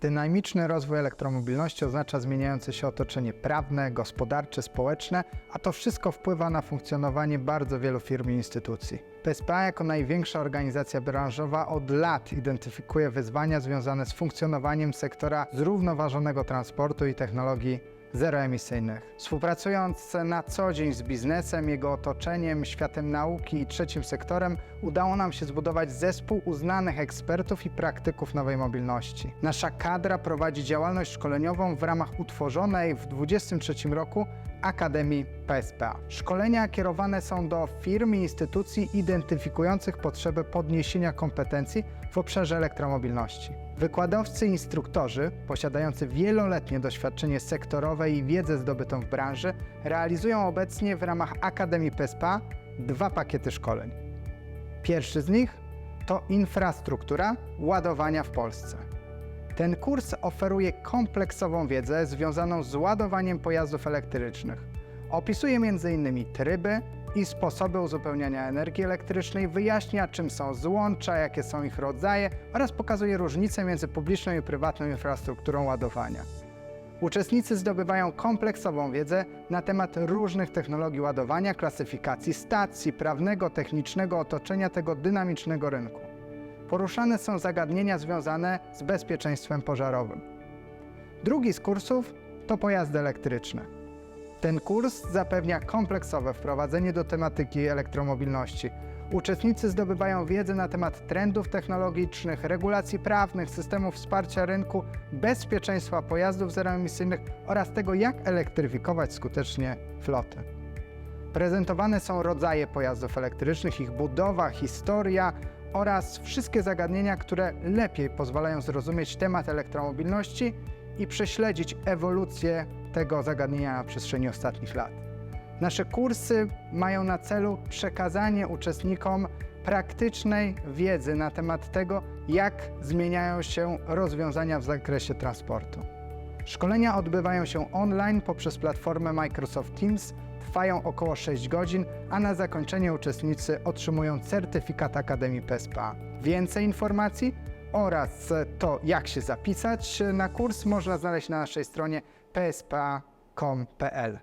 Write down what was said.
Dynamiczny rozwój elektromobilności oznacza zmieniające się otoczenie prawne, gospodarcze, społeczne, a to wszystko wpływa na funkcjonowanie bardzo wielu firm i instytucji. PSPA jako największa organizacja branżowa od lat identyfikuje wyzwania związane z funkcjonowaniem sektora zrównoważonego transportu i technologii zeroemisyjnych. Współpracując na co dzień z biznesem, jego otoczeniem, światem nauki i trzecim sektorem, udało nam się zbudować zespół uznanych ekspertów i praktyków nowej mobilności. Nasza kadra prowadzi działalność szkoleniową w ramach utworzonej w 2023 roku Akademii PSPA. Szkolenia kierowane są do firm i instytucji identyfikujących potrzebę podniesienia kompetencji w obszarze elektromobilności. Wykładowcy i instruktorzy, posiadający wieloletnie doświadczenie sektorowe i wiedzę zdobytą w branży, realizują obecnie w ramach Akademii PSPA dwa pakiety szkoleń. Pierwszy z nich to infrastruktura ładowania w Polsce. Ten kurs oferuje kompleksową wiedzę związaną z ładowaniem pojazdów elektrycznych. Opisuje m.in. tryby i sposoby uzupełniania energii elektrycznej, wyjaśnia czym są złącza, jakie są ich rodzaje oraz pokazuje różnice między publiczną i prywatną infrastrukturą ładowania. Uczestnicy zdobywają kompleksową wiedzę na temat różnych technologii ładowania, klasyfikacji stacji, prawnego, technicznego otoczenia tego dynamicznego rynku. Poruszane są zagadnienia związane z bezpieczeństwem pożarowym. Drugi z kursów to pojazdy elektryczne. Ten kurs zapewnia kompleksowe wprowadzenie do tematyki elektromobilności. Uczestnicy zdobywają wiedzę na temat trendów technologicznych, regulacji prawnych, systemów wsparcia rynku, bezpieczeństwa pojazdów zeroemisyjnych oraz tego, jak elektryfikować skutecznie flotę. Prezentowane są rodzaje pojazdów elektrycznych, ich budowa, historia oraz wszystkie zagadnienia, które lepiej pozwalają zrozumieć temat elektromobilności i prześledzić ewolucję tego zagadnienia na przestrzeni ostatnich lat. Nasze kursy mają na celu przekazanie uczestnikom praktycznej wiedzy na temat tego, jak zmieniają się rozwiązania w zakresie transportu. Szkolenia odbywają się online poprzez platformę Microsoft Teams, trwają około 6 godzin, a na zakończenie uczestnicy otrzymują certyfikat Akademii PSPA. Więcej informacji oraz to, jak się zapisać na kurs, można znaleźć na naszej stronie pspa.com.pl.